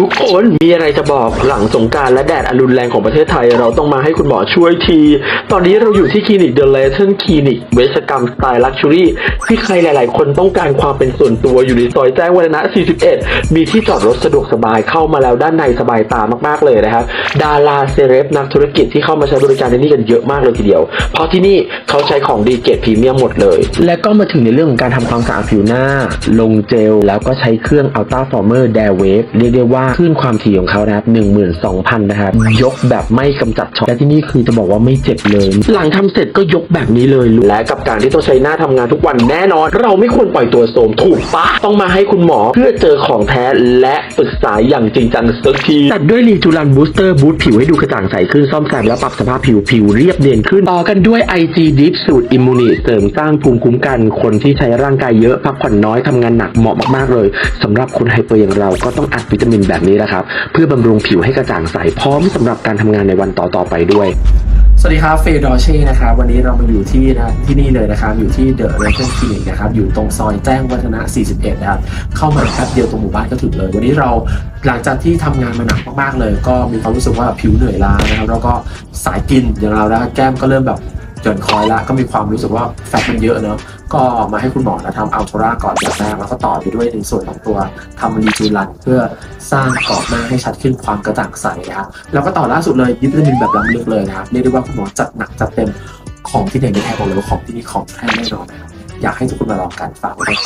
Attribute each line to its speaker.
Speaker 1: ทุกคนมีอะไรจะบอกหลังสงการและแดดอรุณแรงของประเทศไทย เราต้องมาให้คุณหมอช่วยที ตอนนี้เราอยู่ที่คลินิกเดลเลเทนคลินิกเวชกรรมสไตล์ลักชัวรี่ที่ใครหลาย ๆ คนต้องการความเป็นส่วนตัวอยู่ในซอยแจ้งวัฒนะ 41 มีที่จอดรถสะดวกสบายเข้ามาแล้วด้านในสบายตามาก ๆ เลยนะครับ ดาราเซเลบนักธุรกิจที่เข้ามาใช้บริการในนี่กันเยอะมากเลยทีเดียว เพราะที่นี่เขาใช้ของดีเกรดพรีเมียมหมดเลย และก็มาถึงในเรื่องของการทำความสะอาดผิวหน้า ลงเจลแล้วก็ใช้เครื่อง Ultra Former Dare Wave เรียกได้ว่าคลื่นความถี่ของเขานะครับ12,000 นะครับ ยกแบบไม่กำจัดช็อตและที่นี่คือจะบอกว่าไม่เจ็บเลย หลังทำเสร็จก็ยกแบบนี้เลยและกับการที่ต้องใช้หน้าทำงานทุกวันแน่นอน เราไม่ควรปล่อยตัวโสมถูกปะต้องมาให้คุณหมอเพื่อเจอของแท้และปรึกษาอย่างจริงจังสักทีจัดด้วยรีจูรันบูสเตอร์บูสต์ผิวให้ดูกระจ่างใสขึ้นซ่อมแซมและปรับสภาพผิวผิวเรียบเนียนขึ้นต่อกันด้วย IG Deep สูตรอิมมูนิเสริมสร้างภูมิคุ้มกัน คนที่ใช้ร่างกายเยอะพักผ่อนน้อยทำงานหนักเหมาะมากๆเลยสำหรับคนไฮเปอร์อย่างเราก็ต้องอัดวิตามินแบบแบบนี้แหละครับ เพื่อบำรุงผิวให้กระจ่างใสพร้อมสำหรับการทำงานในวันต่อๆไปด้วย
Speaker 2: สวัสดีครับเฟย์ดอเช่นะครับวันนี้เรามาอยู่ที่นะที่นี่เลยนะครับอยู่ที่เดอะเรเ n นคลินิกนะครับอยู่ตรงซอยแจ้งวัฒนะ 41 นะครับเข้ามาแป๊บเดียวตรงหมู่บ้านก็ถึงเลย วันนี้เราหลังจากที่ทำงานมาหนักมากๆเลย ก็มีความรู้สึกว่าผิวเหนื่อยล้านะครับแล้วก็สายกินอย่างเราแล้วแก้มก็เริ่มแบบ หย่อนคอยละก็มีความรู้สึกว่าแฟตมันเยอะเนอะก็มาให้คุณหมอนะทำอัลตราก่อนอย่างแรกแล้วก็ต่อไปด้วยในส่วนของตัวทำรีจูรันเพื่อสร้างกรอบหน้าให้ชัดขึ้นความกระจ่างใสนะครับแล้วก็ต่อล่าสุดเลยยิปวิตามินแบบล้ำลึกเลยนะครับเรียกได้ว่าคุณหมอจัดหนักจัดเต็มของที่ไหนไม่แพ้บอกเลยว่าของที่นี่ของแท้แน่นอนนะครับอยากให้ทุกคนมาลองกันฝากไว้ด้วย